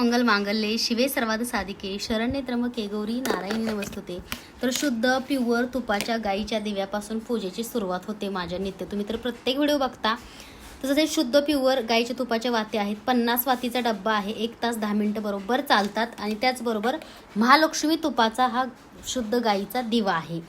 मंगल मांगल्ये शिवे सर्वात साधिके शरण्ये त्र्यंबके गौरी नारायणी नमस्तुते. तर शुद्ध प्युअर तुपाच्या गाईच्या दिव्यापासून पूजेची सुरुवात होते माझ्या नित्य. तुम्ही तर प्रत्येक व्हिडिओ बघता. तसंच हे शुद्ध प्युअर गाईच्या तुपाच्या वाती आहेत. पन्नास वातीचा डब्बा आहे. एक तास दहा मिनटं बरोबर चालतात आणि त्याचबरोबर महालक्ष्मी तुपाचा हा शुद्ध गाईचा दिवा आहे.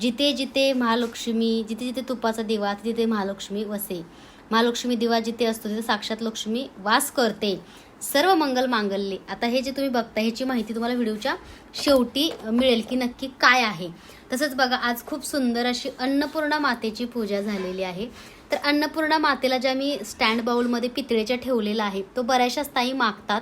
जिथे जिथे महालक्ष्मी जिथे जिथे तुपाचा दिवा तिथे महालक्ष्मी वसे. महालक्ष्मी दिवा जिथे असतो तिथे साक्षात लक्ष्मी वास करते. सर्व मंगल मांगल्ये. आता हे जे तुम्ही बघता ह्याची माहिती तुम्हाला व्हिडिओच्या शेवटी मिळेल की नक्की काय आहे. तसंच बघा आज खूप सुंदर अशी अन्नपूर्णा मातेची पूजा झालेली आहे. तर अन्नपूर्णा मातेला ज्या मी स्टँड बाऊलमध्ये पितळेच्या ठेवलेला आहे तो बऱ्याचशा स्थायी मागतात.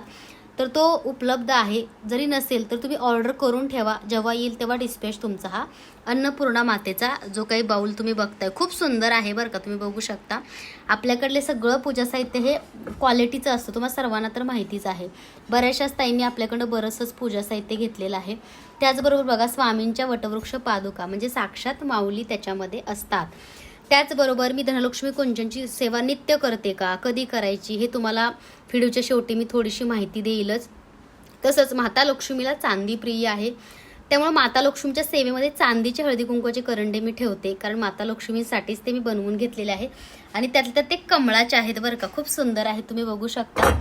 तर तो उपलब्ध आहे. जरी नसेल तर तुम्ही ऑर्डर करून ठेवा. जेव्हा येईल तेव्हा डिस्पॅच तुमचा हा अन्नपूर्णा मातेचा जो काही बाऊल तुम्ही बघताय. खूप सुंदर आहे बरं का तुम्ही बघू शकता. आपल्याकडले सगळं पूजा साहित्य हे क्वालिटीचं असतं. तुम्हाला सर्वांना तर माहितीच आहे. बऱ्याचशाच ताईंनी आपल्याकडं बरंचसंच पूजा साहित्य घेतलेलं आहे. त्याचबरोबर बघा स्वामींच्या वटवृक्ष पादुका म्हणजे साक्षात माऊली त्याच्यामध्ये असतात. त्याचबरोबर मी धनलक्ष्मी कुंजनची सेवा नित्य करते का? कधी करायची? हे तुम्हाला व्हिडिओच्या शेवटी मी थोडीशी माहिती देईलच. तसंच माता लक्ष्मीला चांदी प्रिय आहे. त्यामुळे माता लक्ष्मीच्या सेवेमध्ये चांदीचे हळदी कुंकवाचे करंडे मी ठेवते. कारण माता लक्ष्मीसाठीच ते मी बनवून घेतलेले आहे. आणि त्यातल्या त्यात ते कमळाचे आहेत बरं का. खूप सुंदर आहे. तुम्ही बघू शकता.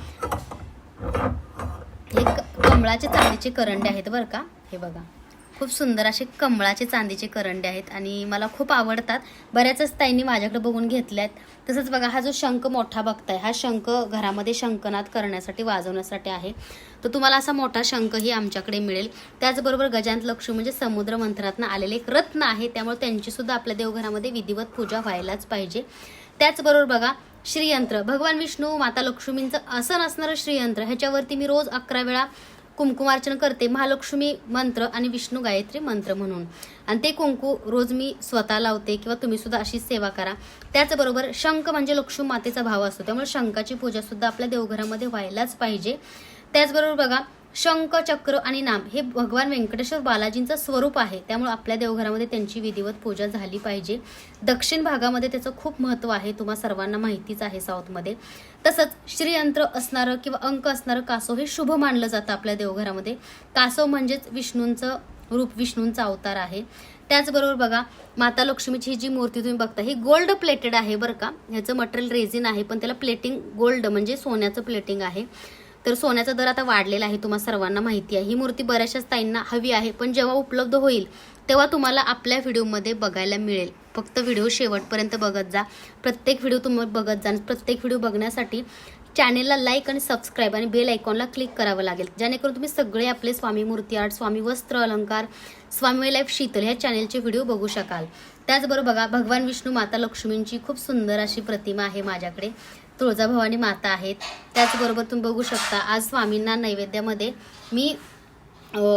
हे कमळाचे चांदीचे करंडे आहेत बरं का. हे बघा. खूप सुंदर असे कमळाचे चांदीचे करंडे आहेत आणि मला खूप आवडतात. बऱ्याचच ताईंनी माझ्याकडे बघून घेतल्यात. तसंच बघा हा जो शंख मोठा बघताय हा शंख घरामध्ये शंखनाद करण्यासाठी वाजवण्यासाठी आहे. तर तुम्हाला असा मोठा शंखही आमच्याकडे मिळेल. त्याचबरोबर गजांत लक्ष्मी म्हणजे समुद्र मंत्रातनं आलेले एक रत्न आहे. त्यामुळे त्यांचीसुद्धा आपल्या देवघरामध्ये विधिवत पूजा व्हायलाच पाहिजे. त्याचबरोबर बघा श्रीयंत्र. भगवान विष्णू माता लक्ष्मींचं असं नसणारं श्रीयंत्र ह्याच्यावरती मी रोज अकरा वेळा कुंकुमार्चन करते महालक्ष्मी मंत्र आणि विष्णू गायत्री मंत्र म्हणून. आणि ते कुंकू रोज मी स्वतः लावते किंवा तुम्ही सुद्धा अशी सेवा करा. त्याचबरोबर शंख म्हणजे लक्ष्मी मातेचा भाव असतो. त्यामुळे शंखाची पूजा सुद्धा आपल्या देवघरामध्ये व्हायलाच पाहिजे. त्याचबरोबर बघा शंख चक्र आणि नाम हे भगवान व्यंकटेश्वर बालाजींचं स्वरूप आहे. त्यामुळे आपल्या देवघरामध्ये त्यांची विधिवत पूजा झाली पाहिजे. दक्षिण भागामध्ये त्याचं खूप महत्त्व आहे. तुम्हा सर्वांना माहितीच आहे साऊथमध्ये तसंच श्रीयंत्र असणारं किंवा अंक असणारं कासव हे शुभ मानलं जातं आपल्या देवघरामध्ये. कासव म्हणजेच विष्णूंचं रूप विष्णूंचा अवतार आहे. त्याचबरोबर बघा माता लक्ष्मीची ही जी मूर्ती तुम्ही बघता ही गोल्ड प्लेटेड आहे बरं का. ह्याचं मटेरियल रेझिन आहे पण त्याला प्लेटिंग गोल्ड म्हणजे सोन्याचं प्लेटिंग आहे. तर सोन्याचा दर आता वाढलेला आहे तुम्हाला सर्वांना माहिती आहे. ही मूर्ती बऱ्याचशाच ताईंना हवी आहे पण जेव्हा उपलब्ध होईल तेव्हा तुम्हाला आपल्या व्हिडिओमध्ये बघायला मिळेल. फक्त व्हिडिओ शेवटपर्यंत बघत जा. प्रत्येक व्हिडिओ तुम्ही बघत जा प्रत्येक व्हिडिओ बघण्यासाठी चॅनेलला लाईक आणि सबस्क्राईब आणि बेल आयकॉनला क्लिक करावं लागेल. जेणेकरून तुम्ही सगळे आपले स्वामी मूर्ती आर्ट स्वामी वस्त्र अलंकार स्वामी लाईफ शीतल ह्या चॅनेलचे व्हिडिओ बघू शकाल. त्याचबरोबर बघा भगवान विष्णू माता लक्ष्मींची खूप सुंदर अशी प्रतिमा आहे माझ्याकडे. तुळजाभवानी माता आहेत. त्याचबरोबर तुम्ही बघू शकता आज स्वामींना नैवेद्यामध्ये मी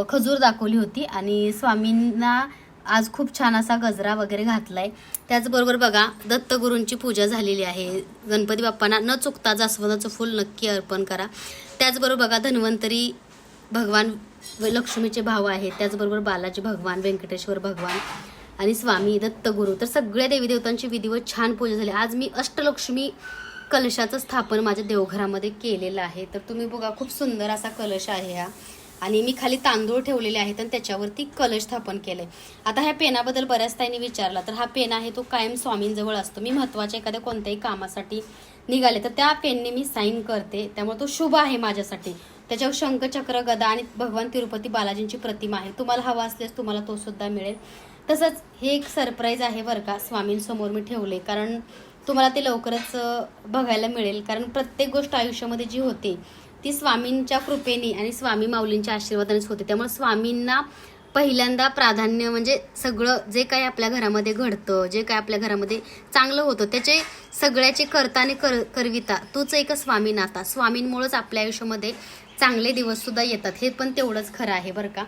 खजूर दाखवली होती आणि स्वामींना आज खूप छान असा गजरा वगैरे घातलाय. त्याचबरोबर बघा दत्तगुरूंची पूजा झालेली आहे. गणपती बाप्पांना न चुकता जास्वंदाचं फूल नक्की अर्पण करा. त्याचबरोबर बघा धन्वंतरी भगवान लक्ष्मीचे भाव आहेत. त्याचबरोबर बालाजी भगवान व्यंकटेश्वर भगवान आणि स्वामी दत्तगुरू. तर सगळ्या देवी देवतांची विधिवत छान पूजा झाली. आज मी अष्टलक्ष्मी कलशाचं स्थापन माझ्या देवघरामध्ये केलेलं आहे. तर तुम्ही बघा खूप सुंदर असा कलश आहे हा. आणि मी खाली तांदूळ ठेवलेले आहेत आणि त्याच्यावरती कलश स्थापन केले आता ह्या पेनाबद्दल बऱ्याच ताईंनी विचारला तर हा पेन आहे तो कायम स्वामींजवळ असतो. मी महत्त्वाच्या एखाद्या कोणत्याही कामासाठी निघाले तर त्या पेनने मी साईन करते. त्यामुळे तो शुभ आहे माझ्यासाठी. त्याच्यावर शंखचक्र गदा आणि भगवान तिरुपती बालाजींची प्रतिमा आहे. तुम्हाला हवा असल्यास तुम्हाला तो सुद्धा मिळेल. तसंच हे एक सरप्राईज आहे बरं का स्वामींसमोर मी ठेवले कारण तुम्हाला ते लवकरच बघायला मिळेल. कारण प्रत्येक गोष्ट आयुष्यामध्ये जी होते ती स्वामींच्या कृपेने आणि स्वामी माऊलींच्या आशीर्वादानेच होते. त्यामुळे स्वामींना पहिल्यांदा प्राधान्य म्हणजे सगळं जे काही आपल्या घरामध्ये घडतं जे काही आपल्या घरामध्ये चांगलं होतं त्याचे सगळ्याचे करताने कर करविता तूच एक स्वामी नाता. स्वामींमुळेच आपल्या आयुष्यामध्ये चांगले दिवससुद्धा येतात. हे पण तेवढंच खरं आहे बरं का.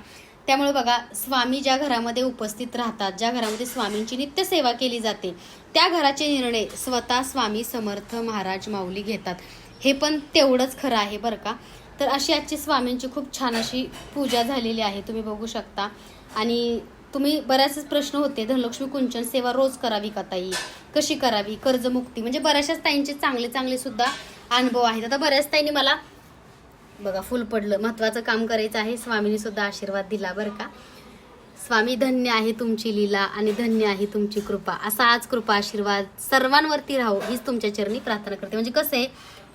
त्यामुळे बघा स्वामी ज्या घरामध्ये उपस्थित राहतात ज्या घरामध्ये स्वामींची नित्य सेवा केली जाते त्या घराचे निर्णय स्वतः स्वामी समर्थ महाराज माऊली घेतात. हे पण तेवढंच खरं आहे बरं का? तर अशी आजची स्वामींची खूप छान अशी पूजा झालेली आहे तुम्ही बघू शकता. आणि तुम्ही बऱ्याचच प्रश्न होते धनलक्ष्मी कुंचन सेवा रोज करावी का ताई? कशी करावी? कर्जमुक्ती म्हणजे बऱ्याचशाच ताईंचे चांगले चांगले सुद्धा अनुभव आहेत. आता बऱ्याच ताईंनी मला बघा फुल पडलं. महत्वाचं काम करायचं आहे स्वामींनी सुद्धा आशीर्वाद दिला बरं का? स्वामी धन्य आहे तुमची लीला आणि धन्य आहे तुमची कृपा. असा आज कृपा आशीर्वाद सर्वांवरती राहो हीच तुमच्या चरणी प्रार्थना करते. म्हणजे कसं आहे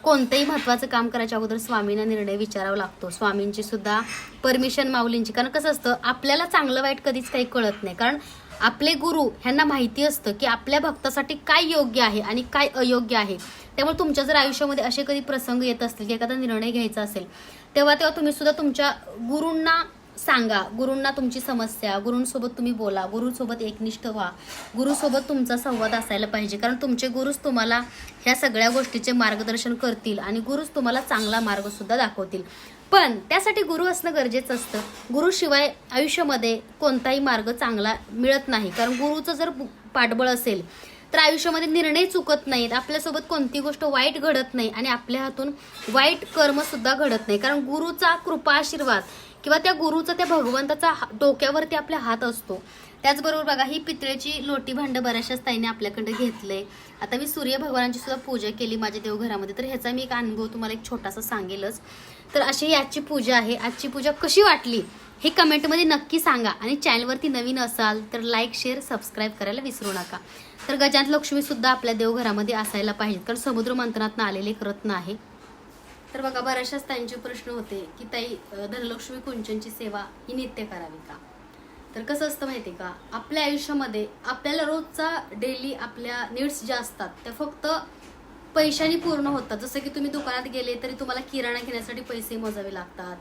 कोणतंही महत्वाचं काम करायच्या अगोदर स्वामींना निर्णय विचारावा लागतो. स्वामींची सुद्धा परमिशन माऊलींची. कारण कसं असतं आपल्याला चांगलं वाईट कधीच काही कळत नाही. कारण आपले गुरु ह्यांना माहिती असतं की आपल्या भक्तासाठी काय योग्य आहे आणि काय अयोग्य आहे. त्यामुळे तुमच्या जर आयुष्यामध्ये असे कधी प्रसंग येत असतील की एखादा निर्णय घ्यायचा असेल तेव्हा तेव्हा तुम्ही सुद्धा तुमच्या गुरूंना सांगा गुरूंना तुमची समस्या गुरूंसोबत तुम्ही बोला गुरुसोबत एकनिष्ठ व्हा. गुरुसोबत तुमचा संवाद असायला पाहिजे कारण तुमचे गुरुच तुम्हाला ह्या सगळ्या गोष्टीचे मार्गदर्शन करतील आणि गुरुच तुम्हाला चांगला मार्गसुद्धा दाखवतील. पण त्यासाठी गुरु असणं गरजेचं असतं. गुरुशिवाय आयुष्यामध्ये कोणताही मार्ग चांगला मिळत नाही कारण गुरुचं जर पाठबळ असेल तर आयुष्यामध्ये निर्णय चुकत नाहीत. आपल्यासोबत कोणती गोष्ट वाईट घडत नाही आणि आपल्या हातून वाईट कर्मसुद्धा घडत नाही कारण गुरुचा कृपा आशीर्वाद किंवा त्या गुरुचा त्या भगवंताचा हा- डोक्यावरती आपला हात असतो. त्याचबरोबर बघा ही पितळेची लोटी भांड बऱ्याचशाच ताईने आपल्याकडे घेतलंय. आता मी सूर्य भगवानाची सुद्धा पूजा केली माझ्या देवघरामध्ये. तर ह्याचा मी एक अनुभव तुम्हाला एक छोटासा सांगेलच. तर अशी ही आजची पूजा आहे. आजची पूजा कशी वाटली हे कमेंटमध्ये नक्की सांगा. आणि चॅनलवरती नवीन असाल तर लाईक शेअर सबस्क्राईब करायला विसरू नका. तर गजांत लक्ष्मीसुद्धा आपल्या देवघरामध्ये असायला पाहिजे कारण समुद्र मंथनातनं आलेले एक रत्न आहे. तर बघा बऱ्याचशाच त्यांचे प्रश्न होते की ताई धनलक्ष्मी कुंचनची सेवा ही नित्य करावी का? तर कसं असतं माहिती का? आपल्या आयुष्यामध्ये आपल्याला रोजचा डेली आपल्या नीड्स ज्या असतात त्या फक्त पैशाने पूर्ण होतात. जसं की तुम्ही दुकानात गेले तरी तुम्हाला किराणा घेण्यासाठी पैसे मोजावे लागतात.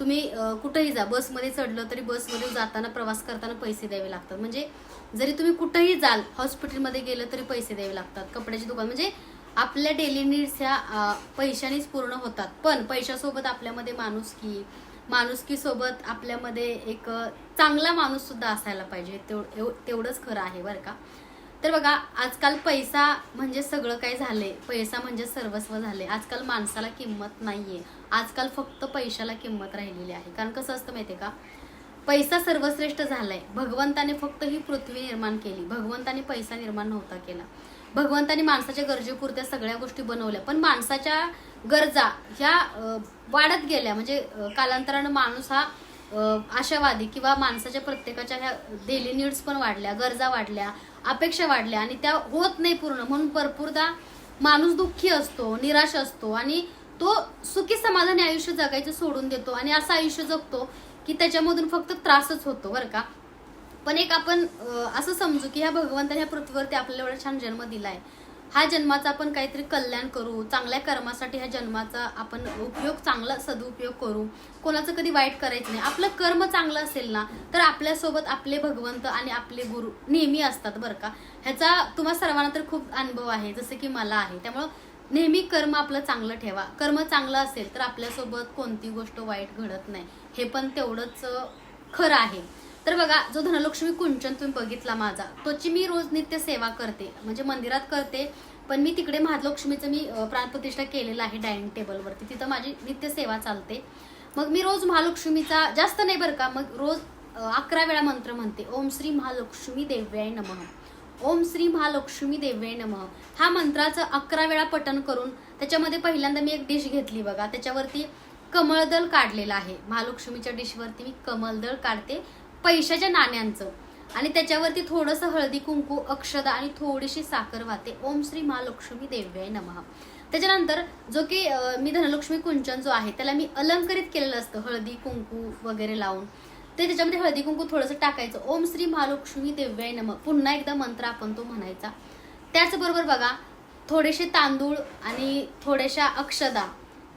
तुम्ही कुठंही जा बसमध्ये चढलं तरी बसमध्ये जाताना प्रवास करताना पैसे द्यावे लागतात. म्हणजे जरी तुम्ही कुठंही जाल हॉस्पिटलमध्ये गेलं तरी पैसे द्यावे लागतात. कपड्याची दुकान म्हणजे आपल्या डेली नीड्स ह्या पैशानेच पूर्ण होतात. पण पैशासोबत आपल्यामध्ये माणुसकी माणुसकीसोबत आपल्यामध्ये एक चांगला माणूस सुद्धा असायला पाहिजे. तेव- एव- तेवढंच खरं आहे बरं का. तर बघा आजकाल पैसा म्हणजे सगळं काही झाले पैसा म्हणजे सर्वस्व झाले आजकाल माणसाला किंमत नाहीये. आजकाल फक्त पैशाला किंमत राहिलेली आहे. कारण कसं असतं माहितीये का? पैसा सर्वश्रेष्ठ झालाय. भगवंताने फक्त ही पृथ्वी निर्माण केली. भगवंताने पैसा निर्माण नव्हता केला. भगवंताने माणसाच्या गरजेपुरत्या सगळ्या गोष्टी बनवल्या. पण माणसाच्या गरजा ह्या वाढत गेल्या. म्हणजे कालांतरानं माणूस हा आशावादी किंवा माणसाच्या प्रत्येकाच्या ह्या डेली नीड्स पण वाढल्या गरजा वाढल्या अपेक्षा वाढल्या आणि त्या होत नाही पूर्ण. म्हणून भरपूरदा माणूस दुःखी असतो निराश असतो आणि तो सुखी समाधानी आयुष्य जगायचं सोडून देतो आणि असं आयुष्य जगतो की त्याच्यामधून फक्त त्रासच होतो बरं का? पण एक आपण असं समजू की ह्या भगवंताने ह्या पृथ्वीवरती आपल्याला एवढा छान जन्म दिलाय. हा जन्माचा आपण काहीतरी कल्याण करू चांगल्या कर्मासाठी ह्या जन्माचा आपण उपयोग चांगला सदुपयोग करू. कोणाचं कधी वाईट करायचं नाही. आपलं कर्म चांगलं असेल ना तर आपल्यासोबत आपले भगवंत आणि आपले गुरु नेहमी असतात बरं का. ह्याचा तुम्हा सर्वांना तर खूप अनुभव आहे जसं की मला आहे. त्यामुळं नेहमी कर्म आपलं चांगलं ठेवा. कर्म चांगलं असेल तर आपल्यासोबत कोणती गोष्ट वाईट घडत नाही. हे पण तेवढंच खरं आहे. तर बघा जो धनलक्ष्मी कुंचन तुम्ही बघितला माझा तोची मी रोज नित्य सेवा करते. म्हणजे मंदिरात करते पण मी तिकडे महालक्ष्मीचं मी प्राणप्रतिष्ठा केलेलं आहे डायनिंग टेबलवरती. तिथं माझी नित्य सेवा चालते. मग मी रोज महालक्ष्मीचा जास्त नाही बरं का मग रोज अकरा वेळा मंत्र म्हणते. ओम श्री महालक्ष्मी देव्याय नमः. ओम श्री महालक्ष्मी देवे नमः. हा मंत्राचं अकरा वेळा पठन करून त्याच्यामध्ये पहिल्यांदा मी एक डिश घेतली बघा. त्याच्यावरती कमळदल काढलेलं आहे. महालक्ष्मीच्या डिशवरती मी कमळदल काढते. पैशाच्या नाण्यांचं. आणि त्याच्यावरती थोडंसं हळदी कुंकू अक्षदा आणि थोडीशी साखर वाहते. ओम श्री महालक्ष्मी देव्याय नमः. त्याच्यानंतर जो की मी धनलक्ष्मी कुंचन जो आहे त्याला मी अलंकरित केलेलं असतं हळदी कुंकू वगैरे लावून. ते त्याच्यामध्ये हळदी कुंकू थोडंसं टाकायचं. ओम श्री महालक्ष्मी देव्याय नम. पुन्हा एकदा मंत्र आपण तो म्हणायचा. त्याचबरोबर बघा थोडेसे तांदूळ आणि थोड्याशा अक्षदा.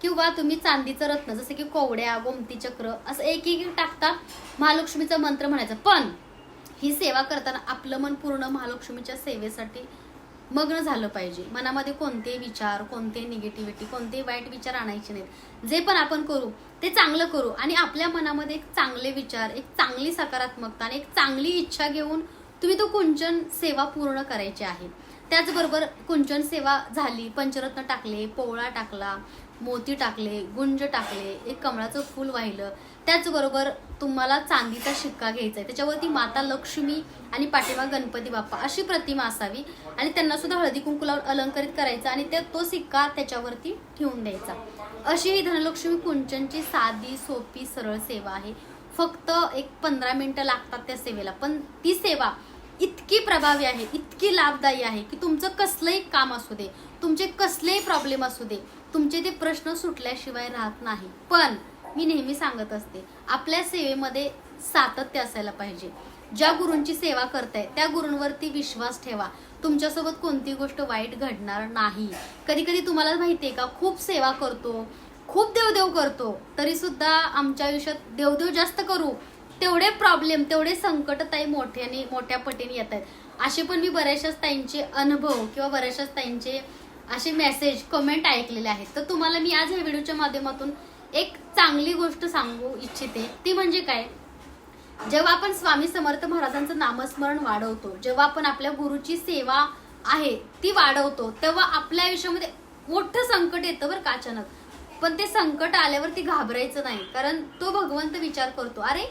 किंवा तुम्ही चांदीचं रत्न जसं की कोवड्या गोमती चक्र असं एक एक टाकता महालक्ष्मीचं मंत्र म्हणायचं. पण ही सेवा करताना आपलं मन पूर्ण महालक्ष्मीच्या सेवेसाठी मग्न झालं पाहिजे. मनामध्ये कोणते विचार कोणते निगेटिव्हिटी कोणते वाईट विचार आणायचे नाहीत. जे पण आपण करू ते चांगलं करू आणि आपल्या मनामध्ये एक चांगले विचार एक चांगली सकारात्मकता आणि एक चांगली इच्छा घेऊन तुम्ही तो कुंचन सेवा पूर्ण करायची आहे. त्याचबरोबर कुंचन सेवा झाली पंचरत्न टाकले पोवळा टाकला मोती टाकले गुंज टाकले एक कमळाचं फूल वाहिलं. त्याचबरोबर तुम्हाला चांदीचा शिक्का घ्यायचा आहे त्याच्यावरती माता लक्ष्मी आणि पाठीमाग गणपती बाप्पा अशी प्रतिमा असावी आणि त्यांना सुद्धा हळदी कुंकुलावर अलंकरित करायचं आणि त्या तो सिक्का त्याच्यावरती ठेवून द्यायचा. अशी ही धनलक्ष्मी कुंचनची साधी सोपी सरळ सेवा आहे. फक्त एक पंधरा मिनिटं लागतात त्या सेवेला पण ती सेवा इतकी प्रभावी आहे इतकी लाभदायी आहे की तुमचं कसलंही काम असू दे तुमचे कसलेही प्रॉब्लेम असू दे तुमचे ते प्रश्न सुटल्याशिवाय राहत नाही. पण मी नेहमी सांगत असते आपल्या सेवेमध्ये सातत्य असायला पाहिजे. ज्या गुरूंची सेवा करताय त्या गुरूंवरती विश्वास ठेवा. तुमच्यासोबत कोणती गोष्ट वाईट घडणार नाही. कधी कधी तुम्हाला माहितीये का खूप सेवा करतो खूप देवदेव करतो तरी सुद्धा आमच्या आयुष्यात देवदेव जास्त करू. तेवढे प्रॉब्लेम तेवढे संकट ताई मोठ्याने मोठ्या पटीने येत आहेत असे पण मी बऱ्याचशाच ताईंचे अनुभव किंवा बऱ्याचशाच ताईंचे असे मेसेज कमेंट ऐकलेले आहेत. तर तुम्हाला मी आज या व्हिडिओच्या माध्यमातून एक चांगली गोष्ट सांगू इच्छिते. ती म्हणजे काय? जेव्हा आपण स्वामी समर्थ महाराजांचं नामस्मरण वाढवतो जेव्हा आपण आपल्या गुरुची सेवा आहे ती वाढवतो तेव्हा आपल्या आयुष्यामध्ये मोठं संकट येतं बरं का अचानक. पण ते संकट आल्यावर ती घाबरायचं नाही. कारण तो भगवंत विचार करतो अरे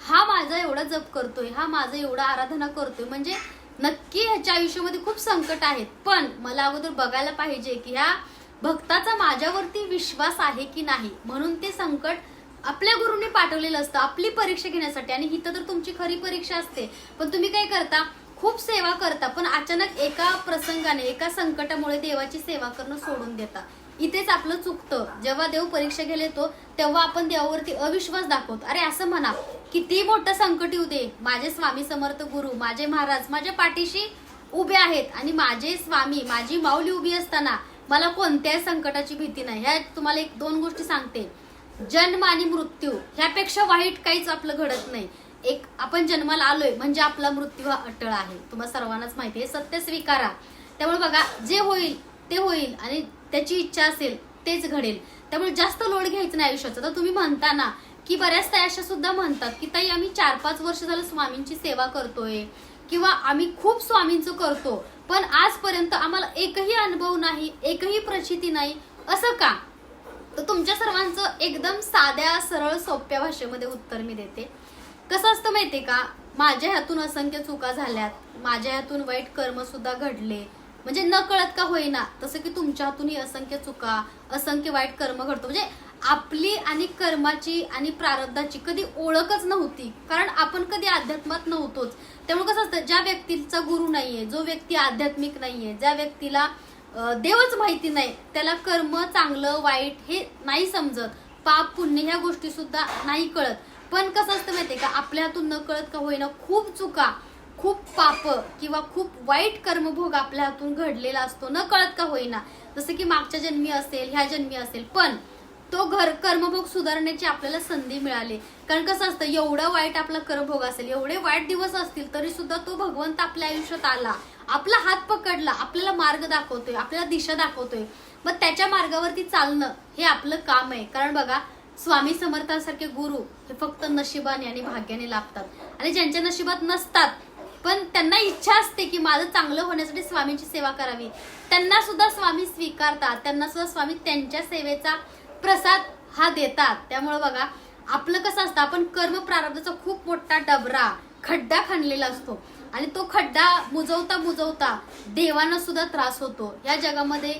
हा माझा एवढा जप करतोय हा माझा एवढा आराधना करतोय. म्हणजे नक्की ह्याच्या आयुष्यामध्ये खूप संकट आहेत. पण मला अगोदर बघायला पाहिजे की ह्या भक्ताचा माझ्यावरती विश्वास आहे की नाही? म्हणून ते संकट आपल्या गुरुंनी पाठवलेलं असतं आपली परीक्षा घेण्यासाठी. आणि हिथं तर तुमची खरी परीक्षा असते. पण तुम्ही काय करता? खूप सेवा करता पण अचानक एका प्रसंगाने एका संकटामुळे देवाची सेवा करणं सोडून देता. इथेच आपलं चुकतं. जेव्हा देव परीक्षा घ्यायला येतो तेव्हा आपण देवावरती अविश्वास दाखवतो. अरे असं म्हणा. किती मोठं संकट येऊ दे. माझे स्वामी समर्थ गुरु माझे महाराज माझ्या पाठीशी उभे आहेत आणि माझे स्वामी माझी माऊली उभी असताना मला कोणत्याही संकटाची भीती नाही. ह्या तुम्हाला एक दोन गोष्टी सांगते. जन्म आणि मृत्यू ह्यापेक्षा वाईट काहीच आपलं घडत नाही. एक आपण जन्माला आलोय म्हणजे आपला मृत्यू हा अटळ आहे. तुम्हाला सर्वांनाच माहिती आहे. सत्य स्वीकारा. त्यामुळे बघा जे होईल ते होईल आणि त्याची इच्छा असेल तेच घडेल. त्यामुळे जास्त लोड घ्यायचं नाही आयुष्याचं. तर तुम्ही म्हणता ना की बऱ्याच ताई अशा सुद्धा म्हणतात की ताई आम्ही चार पाच वर्ष झालं स्वामींची सेवा करतोय किंवा आम्ही खूप स्वामींचं करतो पण आजपर्यंत आम्हाला एकही अनुभव नाही एकही प्रचिती नाही असं का? तर तुमच्या सर्वांचं एकदम साध्या सरळ सोप्या भाषेमध्ये उत्तर मी देते. कसं असतं माहितीये का? माझ्या ह्यातून असंख्य चुका झाल्यात. माझ्या ह्यातून वाईट कर्म सुद्धा घडले. म्हणजे न कळत का होईना. तसं की तुमच्या हातूनही असंख्य चुका असंख्य वाईट कर्म घडतो. म्हणजे आपली आणि कर्माची आणि प्रारब्धाची कधी ओळखच नव्हती. कारण आपण कधी अध्यात्मात नव्हतोच. त्यामुळे कसं असतं ज्या व्यक्तीचा गुरु नाहीये जो व्यक्ती आध्यात्मिक नाहीये ज्या व्यक्तीला देवच माहिती नाही त्याला कर्म चांगलं वाईट हे नाही समजत. पाप पुण्य ह्या गोष्टी सुद्धा नाही कळत. पण कसं असतं माहितीये का आपल्या हातून न कळत का होईना खूप चुका. खूप पाप किंवा खूप वाईट कर्मभोग आपल्या हातून घडलेला असतो. न कळत का होईना. जसं की मागच्या जन्मी असेल ह्या जन्मी असेल. पण तो घर कर्मभोग सुधारण्याची आपल्याला संधी मिळाली. कारण कसं असतं एवढं वाईट आपला कर्मभोग असेल एवढे वाईट दिवस असतील तरी सुद्धा तो भगवंत आपल्या आयुष्यात आला. आपला हात पकडला आपल्याला मार्ग दाखवतोय आपल्याला दिशा दाखवतोय. मग त्याच्या मार्गावरती चालणं हे आपलं काम आहे. कारण बघा स्वामी समर्थांसारखे गुरु हे फक्त नशिबाने आणि भाग्याने लाभतात. आणि ज्यांच्या नशिबात नसतात पण त्यांना इच्छा असते की माझं चांगलं होण्यासाठी स्वामींची सेवा करावी. त्यांना सुद्धा स्वामी स्वीकारतात. त्यांना सुद्धा स्वामी त्यांच्या सेवेचा प्रसाद हा देतात. त्यामुळं बघा आपलं कसं असतं आपण कर्म प्रारब्धाचा खूप मोठा डबरा खड्डा खणलेला असतो. आणि तो खड्डा मुजवता मुजवता देवांना सुद्धा त्रास होतो. या जगामध्ये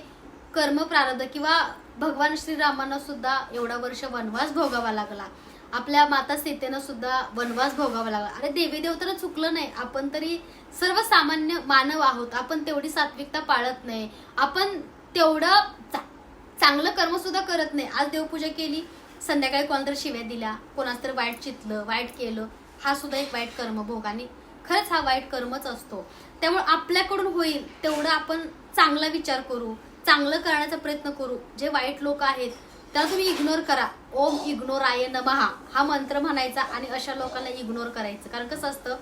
कर्म प्रारब्ध किंवा भगवान श्रीरामांना सुद्धा एवढा वर्ष वनवास भोगावा लागला. आपल्या माता सीतेनं सुद्धा वनवास भोगावा लागला. अरे देवी तर चुकलं नाही. आपण तरी सर्वसामान्य मानव आहोत. आपण तेवढी सात्विकता पाळत नाही. आपण तेवढं चा- चांगलं कर्म सुद्धा करत नाही. आज देवपूजा केली संध्याकाळी कोणाला शिव्या दिल्या कोणाच तर वाईट चितलं वाईट केलं हा सुद्धा एक वाईट कर्मभोग. आणि खरंच हा वाईट कर्मच असतो. त्यामुळे आपल्याकडून होईल तेवढं आपण चांगला विचार करू चांगलं करण्याचा प्रयत्न करू. जे वाईट लोक आहेत त्याला तुम्ही इग्नोर करा. ओम इग्नोर आय नमहा हा मंत्र म्हणायचा आणि अशा लोकांना इग्नोर करायचं. कारण कसं असतं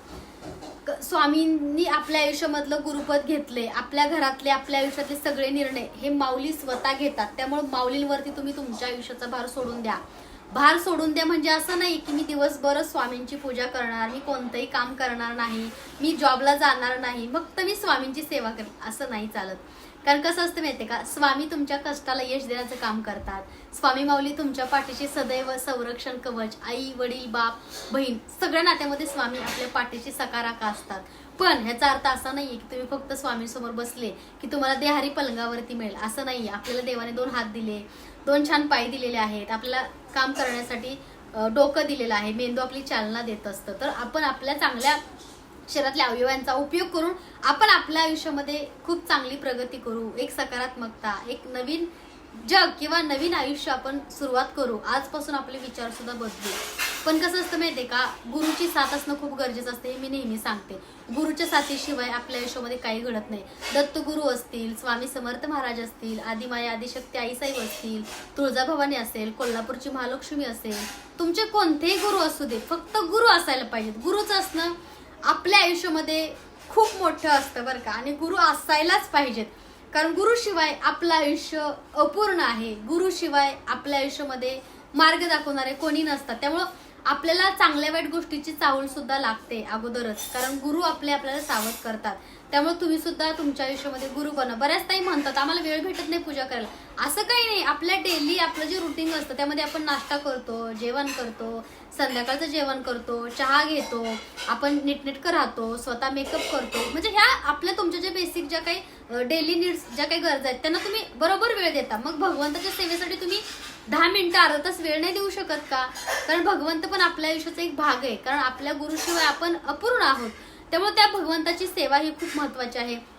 क- स्वामींनी आपल्या आयुष्यामधलं गुरुपद घेतले आपल्या घरातले आपल्या आयुष्यातले सगळे निर्णय हे माऊली स्वतः घेतात. त्यामुळे माऊलींवरती तुम्ही तुमच्या आयुष्याचा भार सोडून द्या. भार सोडून द्या म्हणजे असं नाही की मी दिवसभरच स्वामींची पूजा करणार मी कोणतंही काम करणार नाही मी जॉबला जाणार नाही फक्त मी स्वामींची सेवा करेन. असं नाही चालत. कारण कसं असतं माहिती का? स्वामी तुमच्या कष्टाला यश देण्याचं काम करतात. स्वामी माऊली तुमच्या पाठीशी सदैव संरक्षण कवच आई वडील बाप बहीण सगळ्या नात्यामध्ये स्वामी आपल्या पाठीशी सकाराका असतात. पण ह्याचा अर्थ असा नाहीये की तुम्ही फक्त स्वामींसमोर बसले की तुम्हाला देहारी पलंगावरती मिळेल. असं नाहीये. आपल्याला देवाने दोन हात दिले दोन छान पाय दिलेले आहेत. आपल्याला काम करण्यासाठी डोकं दिलेलं आहे. मेंदू आपली चालना देत असतं. तर आपण आपल्या चांगल्या शरीरातल्या अवयवांचा उपयोग करून आपण आपल्या आयुष्यामध्ये खूप चांगली प्रगती करू. एक सकारात्मकता एक नवीन जग किंवा नवीन आयुष्य आपण सुरुवात करू. आजपासून आपले विचार सुद्धा बदलू. पण कसं असतं माहितीये का? गुरुची साथ असणं खूप गरजेचं असते हे मी नेहमी सांगते. गुरुच्या साथीशिवाय आपल्या आयुष्यामध्ये काही घडत नाही. दत्तगुरु असतील स्वामी समर्थ महाराज असतील आदिमाया आदिशक्ती आईसाहेब असतील तुळजाभवानी असेल कोल्हापूरची महालक्ष्मी असेल तुमचे कोणतेही गुरु असू दे फक्त गुरु असायला पाहिजेत. गुरुच असणं आपल्या आयुष्यामध्ये खूप मोठं असतं बरं का. आणि गुरु असायलाच पाहिजेत. कारण गुरुशिवाय आपलं आयुष्य अपूर्ण आहे. गुरुशिवाय आपल्या आयुष्यामध्ये मार्ग दाखवणारे कोणी नसतात. त्यामुळं आपल्याला चांगल्या वाईट गोष्टीची चावल सुद्धा लागते अगोदरच. कारण गुरु आपले आपल्याला सावध करतात. त्यामुळे तुम्ही सुद्धा तुमच्या आयुष्यामध्ये गुरु बना. बऱ्याच ताई म्हणतात आम्हाला वेळ भेटत नाही पूजा करायला. असं काही नाही. आपल्या डेली आपलं जे रुटीन असतं त्यामध्ये आपण नाश्ता करतो जेवण करतो संध्याकाळचं जेवण करतो चहा घेतो आपण नीटनेटकं राहतो स्वतः मेकअप करतो. म्हणजे ह्या आपल्या तुमच्या ज्या बेसिक ज्या काही डेली नीड्स ज्या काही गरजा आहेत त्यांना तुम्ही बरोबर वेळ देता. मग भगवंताच्या सेवेसाठी तुम्ही दहा मिनिटं अर्धा तास वेळ नाही देऊ शकत का? कारण भगवंत पण आपल्या आयुष्याचा एक भाग आहे. कारण आपल्या गुरुशिवाय आपण अपूर्ण आहोत. त्यामुळे त्या भगवंताची सेवा ही खूप महत्वाची आहे.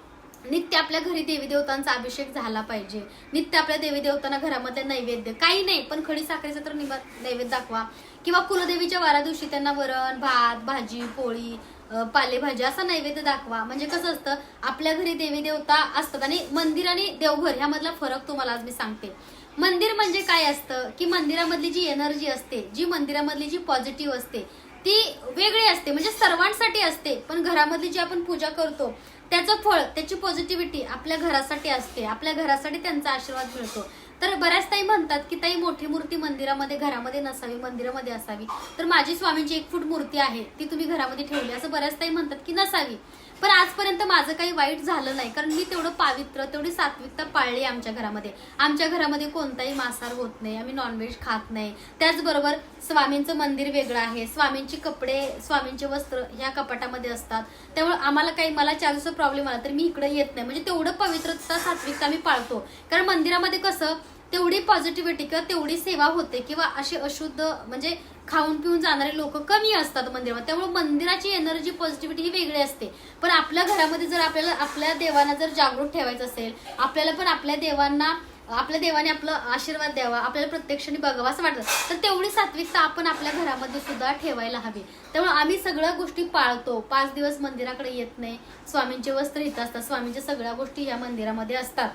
नित्य आपल्या घरी देवी देवतांचा अभिषेक झाला पाहिजे. नित्य आपल्या देवी देवतांना घरामध्ये नैवेद्य काही नाही पण खडी साखरेचा तर निवा- नैवेद्य दाखवा. किंवा कुलदेवीच्या वारा दिवशी त्यांना वरण भात भाजी पोळी पालेभाज्या पालेभाजी असा नैवेद्य दाखवा. म्हणजे कसं असतं आपल्या घरी देवी देवता असतात आणि मंदिर आणि देवघर ह्यामधला फरक तुम्हाला आज मी सांगते. मंदिर म्हणजे काय असतं की मंदिरामधली जी एनर्जी असते जी मंदिरामधली जी पॉझिटिव्ह असते ती वेगळी असते म्हणजे सर्वांसाठी असते पण घरामधली जी आपण पूजा करतो त्याचं फळ त्याची पॉझिटिव्हिटी आपल्या घरासाठी असते आपल्या घरासाठी त्यांचा आशीर्वाद मिळतो. तर बऱ्याच ताई म्हणतात की ताई मोठी मूर्ती मंदिरामध्ये घरामध्ये नसावी मंदिरामध्ये असावी. तर माझी स्वामींची एक फूट मूर्ती आहे ती तुम्ही घरामध्ये ठेवली असं बऱ्याच ताई म्हणतात की नसावी. पण आजपर्यंत माझं काही वाईट झालं नाही. कारण मी तेवढं पावित्र तेवढी सात्विकता पाळली आमच्या घरामध्ये. आमच्या घरामध्ये कोणताही मांसाहार होत नाही. आम्ही नॉनव्हेज खात नाही. त्याचबरोबर स्वामींचं मंदिर वेगळं आहे. स्वामींचे कपडे स्वामींचे वस्त्र ह्या कपाटामध्ये असतात. त्यामुळे आम्हाला काही मला चार प्रॉब्लेम आला तर मी इकडे येत नाही. म्हणजे तेवढं पवित्रता सात्विकता आम्ही पाळतो. कारण मंदिरामध्ये कसं तेवढी पॉझिटिव्हिटी किंवा तेवढी सेवा होते किंवा असे अशुद्ध म्हणजे खाऊन पिऊन जाणारे लोक कमी असतात मंदिरामध्ये. त्यामुळे मंदिराची एनर्जी पॉझिटिव्हिटी ही वेगळी असते. पण आपल्या घरामध्ये जर आपल्याला आपल्या देवांना जर जागरूक ठेवायचं असेल आपल्याला पण आपल्या देवांना आपल्या देवाने आपलं आशीर्वाद द्यावा आपल्याला प्रत्यक्षाने बघावा असं वाटतं तर तेवढी सात्विकता आपण आपल्या घरामध्ये सुद्धा ठेवायला हवी. त्यामुळे आम्ही सगळ्या गोष्टी पाळतो. पाच दिवस मंदिराकडे येत नाही. स्वामींचे वस्त्र इथं असतात. स्वामींच्या सगळ्या गोष्टी या मंदिरामध्ये असतात.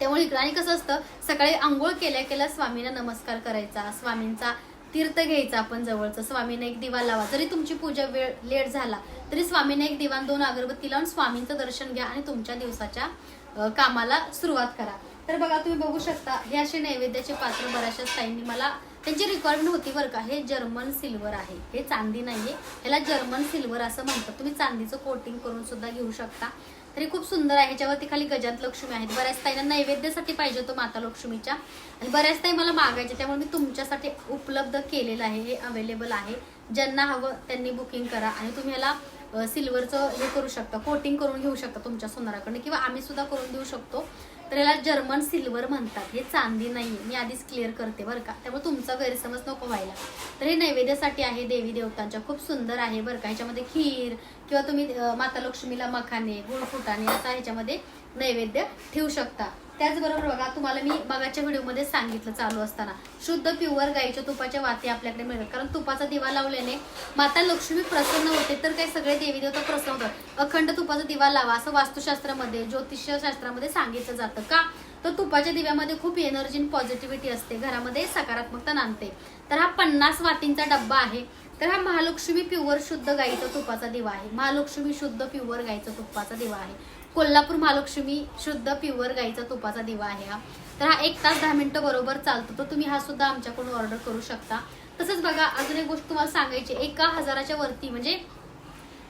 त्यामुळे इकडं आणि कसं असतं सकाळी आंघोळ केल्या केल्या स्वामींना नमस्कार करायचा स्वामींचा तीर्थ घ्यायचा आपण जवळचं. स्वामीने एक दिवा लावा. जरी तुमची पूजा वेळ लेट झाला तरी स्वामीने एक दिवान दोन अगरबत्ती लावून स्वामींचं दर्शन घ्या आणि तुमच्या दिवसाच्या कामाला सुरुवात करा. तर बघा तुम्ही बघू शकता हे असे नैवेद्याचे पात्र बऱ्याचशा ताईंनी मला त्यांची रिक्वायरमेंट होती बरं का. हे जर्मन सिल्वर आहे. हे चांदी नाहीये. ह्याला जर्मन सिल्वर असं म्हणतात. तुम्ही चांदीचं कोटिंग करून सुद्धा घेऊ शकता. तरी खूप सुंदर आहे. ह्याच्यावरती खाली गजात लक्ष्मी आहेत. बऱ्याच ताईला नैवेद्यासाठी पाहिजे होतं माता लक्ष्मीच्या. आणि बऱ्याच ताई मला मागायचे त्यामुळे मी तुमच्यासाठी उपलब्ध केलेलं आहे. हे अवेलेबल आहे. ज्यांना हवं त्यांनी बुकिंग करा. आणि तुम्ही ह्याला सिल्वरचं हे करू शकता. कोटिंग करून घेऊ शकता तुमच्या सोनाराकडनं. किंवा आम्ही सुद्धा करून देऊ शकतो. तर याला जर्मन सिल्वर म्हणतात. हे चांदी नाहीये. मी आधीच क्लिअर करते बरं का. त्यामुळे तुमचा गैरसमज नको व्हायला. तर हे नैवेद्यासाठी आहे देवी देवतांच्या. खूप सुंदर आहे बरं का. ह्याच्यामध्ये खीर किंवा तुम्ही माता लक्ष्मीला मखाने गुळफुटाने असा ह्याच्यामध्ये नैवेद्य ठेवू शकता. त्याचबरोबर बघा तुम्हाला मी बघाच्या व्हिडिओमध्ये सांगितलं चालू असताना शुद्ध प्युअर गाईच्या तुपाच्या वाती आपल्याकडे मिळतात. कारण तुपाचा दिवा लावल्याने माता लक्ष्मी प्रसन्न होते तर काही सगळे देवी देवता प्रसन्न होतात. अखंड तुपाचा दिवा लावा असं वास्तुशास्त्रामध्ये ज्योतिषशास्त्रामध्ये सांगितलं जातं. का? तर तुपाच्या दिव्यामध्ये खूप एनर्जी आणि पॉझिटिव्हिटी असते. घरामध्ये सकारात्मकता नांदते. तर हा पन्नास वातींचा डब्बा आहे. तर हा महालक्ष्मी प्युअर शुद्ध गाईचा तुपाचा दिवा आहे. महालक्ष्मी शुद्ध प्युअर गाईचा तुपाचा दिवा आहे. कोल्हापूर महालक्ष्मी शुद्ध प्युअर गाईचा तुपाचा दिवा आहे हा. तर हा एक तास दहा मिनिटं बरोबर चालतो तर तुम्ही हा सुद्धा आमच्याकडून ऑर्डर करू शकता. तसंच बघा अजून एक गोष्ट तुम्हाला सांगायची एका हजाराच्या वरती म्हणजे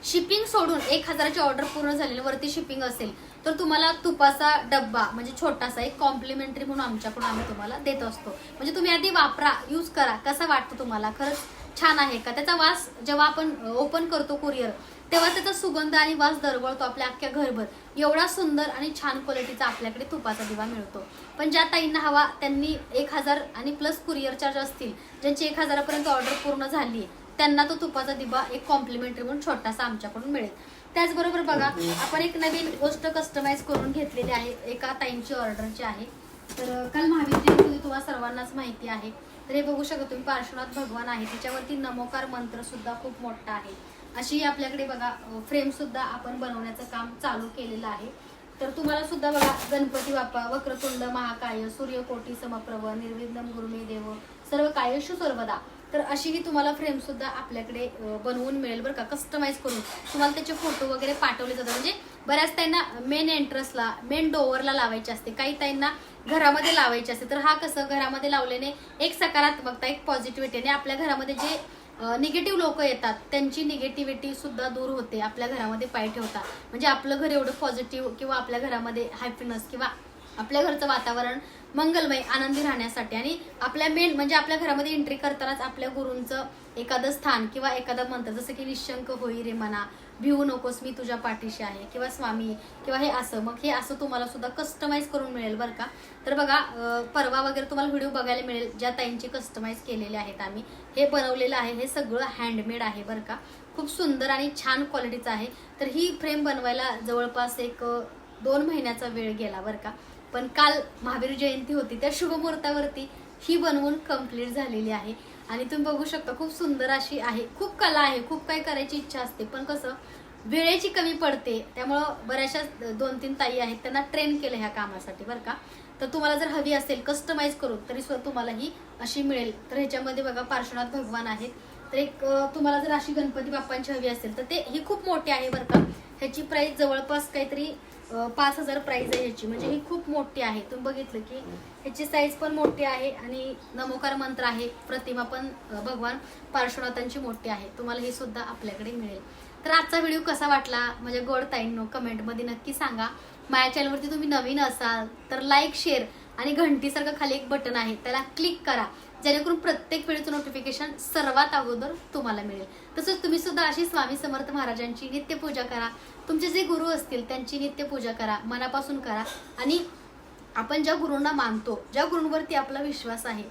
शिपिंग सोडून एक हजाराची ऑर्डर पूर्ण झालेली वरती शिपिंग असेल तर तुम्हाला तुपाचा डब्बा म्हणजे छोटासा एक कॉम्प्लिमेंटरी म्हणून आमच्याकडून आम्ही तुम्हाला देत असतो. म्हणजे तुम्ही आधी वापरा यूज करा कसा वाटतो तुम्हाला? खरंच छान आहे का? त्याचा वास जेव्हा आपण ओपन करतो कुरिअर तेव्हा त्याचा सुगंध आणि वास दरवळतो आपल्या अख्ख्या घरभर. एवढा सुंदर आणि छान क्वालिटीचा आपल्याकडे तुपाचा दिवा मिळतो. पण ज्या ताईंना हवा त्यांनी एक हजार आणि प्लस कुरिअर चार्ज असतील ज्यांची एक हजारापर्यंत ऑर्डर पूर्ण झाली आहे त्यांना तो तुपाचा दिवा एक कॉम्प्लिमेंटरी म्हणून छोटासा आमच्याकडून मिळेल. त्याचबरोबर बघा आपण एक नवीन गोष्ट कस्टमाइज करून घेतलेली आहे एका ताईंची ऑर्डरची आहे. तर काल महावीर जयंती तुम्हाला सर्वांनाच माहिती आहे. तर हे बघू शकता तुम्ही पार्श्वनाथ भगवान आहे त्याच्यावरती नमोकार मंत्र सुद्धा खूप मोठा आहे. अशी आपल्याकडे बघा फ्रेम सुद्धा आपण बनवण्याचं काम चालू केलेलं आहे. तर तुम्हाला सुद्धा बघा गणपती बाप्पा वक्रतुंड महाकाय सूर्यकोटी समप्रभ निर्विघ्नम गुरुमे देव सर्व कायशु सर्वदा. तर अशीही तुम्हाला फ्रेम सुद्धा आपल्याकडे बनवून मिळेल बरं का कस्टमाइज करून. तुम्हाला त्याचे फोटो वगैरे पाठवले जातात. म्हणजे बऱ्याच त्यांना मेन एंट्रन्सला मेन डोअरला लावायचे असते. काही त्यांना घरामध्ये लावायचे असते तर हा कसं घरामध्ये लावल्याने एक सकारात्मकता एक पॉझिटिव्हिटी आणि आपल्या घरामध्ये जे निगेटिव्ह लोक येतात त्यांची निगेटिव्हिटी सुद्धा दूर होते आपल्या घरामध्ये पाय ठेवता. म्हणजे आपलं घर एवढं पॉझिटिव्ह किंवा आपल्या घरामध्ये हॅपीनेस किंवा आपल्या घरचं वातावरण मंगलमय आनंदी राहण्यासाठी आणि आपल्या मेन म्हणजे आपल्या घरामध्ये एंट्री करतानाच आपल्या गुरूंचं एखादं स्थान किंवा एखादं मंत्र जसं की निशंक होई रे म्हणा भिवू नकोस मी तुझ्या पाठीशी आहे किंवा स्वामी किंवा हे असं मग हे असं तुम्हाला सुद्धा कस्टमाइज करून मिळेल बरं का? तर बघा परवा वगैरे तुम्हाला व्हिडिओ बघायला मिळेल ज्या ताईंची कस्टमाइज केलेले आहेत आम्ही. हे बनवलेलं आहे हे सगळं हँडमेड आहे बरं का? खूप सुंदर आणि छान क्वालिटीचं आहे. तर ही फ्रेम बनवायला जवळपास एक दोन महिन्याचा वेळ गेला बरं का? पण काल महावीर जयंती होती त्या शुभमुहूर्तावरती ही बनवून कंप्लीट झालेली आहे. आणि तुम्ही बघू शकता खूप सुंदर अशी आहे. खूप कला आहे खूप काही करायची इच्छा असते पण कसं वेळेची कमी पडते. त्यामुळं बऱ्याचशा दोन तीन ताई आहेत त्यांना ट्रेन केलं ह्या कामासाठी बरं का? तर तुम्हाला जर हवी असेल कस्टमाइज करून तरी सुद्धा तुम्हाला ही अशी मिळेल. तर ह्याच्यामध्ये बघा पार्श्वनाथ भगवान आहेत. तर एक तुम्हाला जर अशी गणपती बाप्पांची हवी असेल तर ते ही खूप मोठी आहे बरं का? ह्याची प्राईस जवळपास काहीतरी पाच हजार प्राईज आहे ह्याची. म्हणजे ही खूप मोठी आहे. तुम्ही बघितलं की ह्याची साईज पण मोठी आहे आणि नमोकार मंत्र आहे प्रतिमा पण भगवान पार्श्वनाथांची मोठी आहे. तुम्हाला हे सुद्धा आपल्याकडे मिळेल. तर आजचा व्हिडिओ कसा वाटला? म्हणजे गोड ताईंनो कमेंटमध्ये नक्की सांगा. माझ्या चॅनलवरती तुम्ही नवीन असाल तर लाईक शेअर आणि घंटीसारखं खाली एक बटन आहे त्याला क्लिक करा. जेणेकरून प्रत्येक वेळेचं नोटिफिकेशन सर्वात अगोदर तुम्हाला मिळेल. तसंच तुम्ही सुद्धा अशी स्वामी समर्थ महाराजांची नित्यपूजा करा. तुमचे जे गुरु असतील त्यांची नित्यपूजा करा मनापासून करा आणि आपण ज्या गुरूंना मानतो ज्या गुरूंवरती आपला विश्वास आहे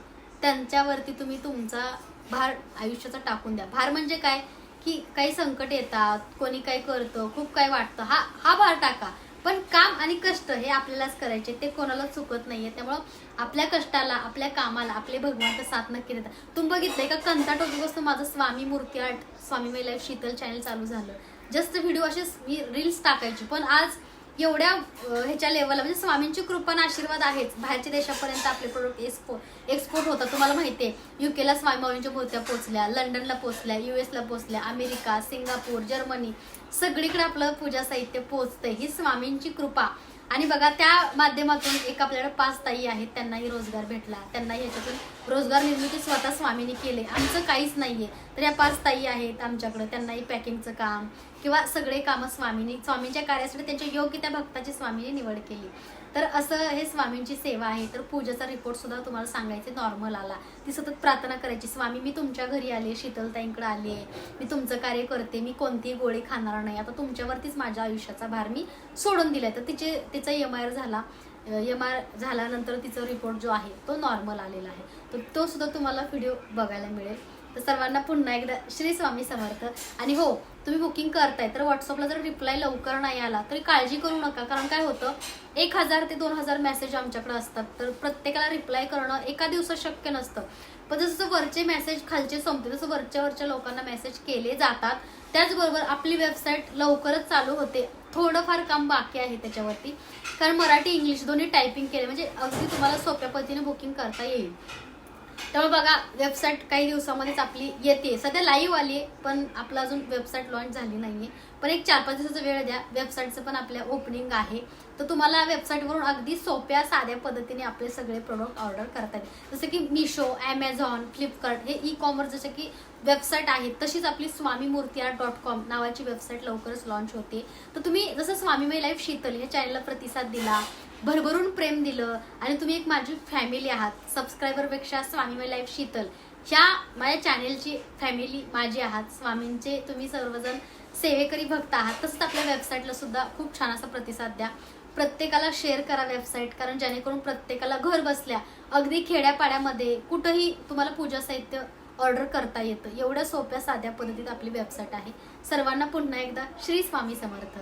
त्यांच्यावरती तुम्ही तुमचा भार आयुष्याचा टाकून द्या. भार म्हणजे काय? की काही संकट येतात कोणी काय करतं खूप काय वाटतं हा हा भार टाका. पण काम आणि कष्ट हे आपल्यालाच करायचे ते कोणाला चुकत नाहीये. त्यामुळं आपल्या कष्टाला आपल्या कामाला आपले भगवंत साथ नक्की देतात. तुम्ही बघितलंय का कंता टोपीपासून माझं Swami Murthy art Swami my life Sheetal channel चालू झालं. जस्ट व्हिडिओ असेच मी रील्स टाकायची. पण आज एवढ्या ह्याच्या लेवलला म्हणजे स्वामींची कृपा आणि आशीर्वाद आहेच. बाहेरच्या देशापर्यंत आपले प्रोडक्ट एक्सपोर्ट एक्सपोर्ट होतात तुम्हाला माहिती आहे युकेला स्वामी माऊलींच्या मूर्त्या पोचल्या लंडनला पोचल्या युएसला पोचल्या अमेरिका सिंगापूर जर्मनी सगळीकडे आपलं पूजा साहित्य पोचतंय ही स्वामींची कृपा. आणि बघा त्या माध्यमातून एक आपल्याकडे पाच ताई आहेत त्यांनाही रोजगार भेटला. त्यांना ह्याच्यातून रोजगार निर्मिती स्वतः स्वामींनी केले. आमचं काहीच नाहीये. तर या पाच ताई आहेत आमच्याकडे. त्यांनाही पॅकिंगचं काम किंवा सगळे कामं स्वामींनी स्वामींच्या कार्यासाठी त्यांच्या योग्य त्या भक्ताची स्वामीने निवड केली. तर असं हे स्वामींची सेवा आहे. तर पूजेचा रिपोर्ट सुद्धा तुम्हाला सांगायचे नॉर्मल आला. ती सतत प्रार्थना करायची स्वामी मी तुमच्या घरी आले शीतलताईंकडे आले मी तुमचं कार्य करते मी कोणतीही गोळी खाणार नाही. आता तुमच्यावरतीच माझ्या आयुष्याचा भार मी सोडून दिलाय. तर तिचे तिचा एम आय झाला. एम आर झाल्यानंतर तिचा रिपोर्ट जो आहे तो नॉर्मल आलेला आहे. तर तो सुद्धा तुम्हाला व्हिडिओ बघायला मिळेल. तर सर्वांना पुन्हा एकदा श्री स्वामी समर्थ. आणि हो तुम्ही बुकिंग करताय तर व्हॉट्सअपला जर रिप्लाय लवकर नाही आला तरी काळजी करू नका. कारण काय होतं एक हजार ते दोन हजार मेसेज आमच्याकडे असतात. तर प्रत्येकाला रिप्लाय करणं एका दिवसात शक्य नसतं. पण जसं वरचे मेसेज खालचे संपते तसं वरच्या वरच्या लोकांना मेसेज केले जातात. त्याचबरोबर आपली वेबसाईट लवकरच चालू होते. थोडंफार काम बाकी आहे त्याच्यावरती. कारण मराठी इंग्लिश दोन्ही टायपिंग केले. म्हणजे अगदी तुम्हाला सोप्या पद्धतीने बुकिंग करता येईल. त्यामुळे बघा वेबसाईट काही दिवसामध्येच आपली येते. सध्या लाईव्ह आली आहे पण आपलं अजून वेबसाईट लॉन्च झाली नाहीये. पण एक चार पाच दिवसाचा वेळ द्या. वेबसाईटचं पण आपल्या ओपनिंग आहे. तर तुम्हाला वेबसाईटवरून अगदी सोप्या साध्या पद्धतीने आपले सगळे प्रोडक्ट ऑर्डर करता येईल. जसं की मिशो ॲमेझॉन फ्लिपकार्ट हे ई कॉमर्स जसे की वेबसाईट आहे तशीच आपली Swami Murthy R dot com नावाची वेबसाईट लवकरच लॉन्च होते. तर तुम्ही जसं स्वामी माई लाईफ शीतल या चॅनलला प्रतिसाद दिला भरभरून प्रेम दिलं आणि तुम्ही एक माझी फॅमिली आहात. सबस्क्रायबरपेक्षा स्वामी माय लाईफ शीतल. ह्या माझ्या चॅनेलची फॅमिली माझी आहात. स्वामींचे तुम्ही सर्वजण सेवेकरी भक्त आहात. तसंच आपल्या वेबसाईटला सुद्धा खूप छान असा प्रतिसाद द्या. प्रत्येकाला शेअर करा वेबसाईट कारण जेणेकरून प्रत्येकाला घर बसल्या अगदी खेड्यापाड्यामध्ये कुठंही तुम्हाला पूजा साहित्य ऑर्डर करता येतं. एवढ्या सोप्या साध्या पद्धतीत आपली वेबसाईट आहे. सर्वांना पुन्हा एकदा श्री स्वामी समर्थ.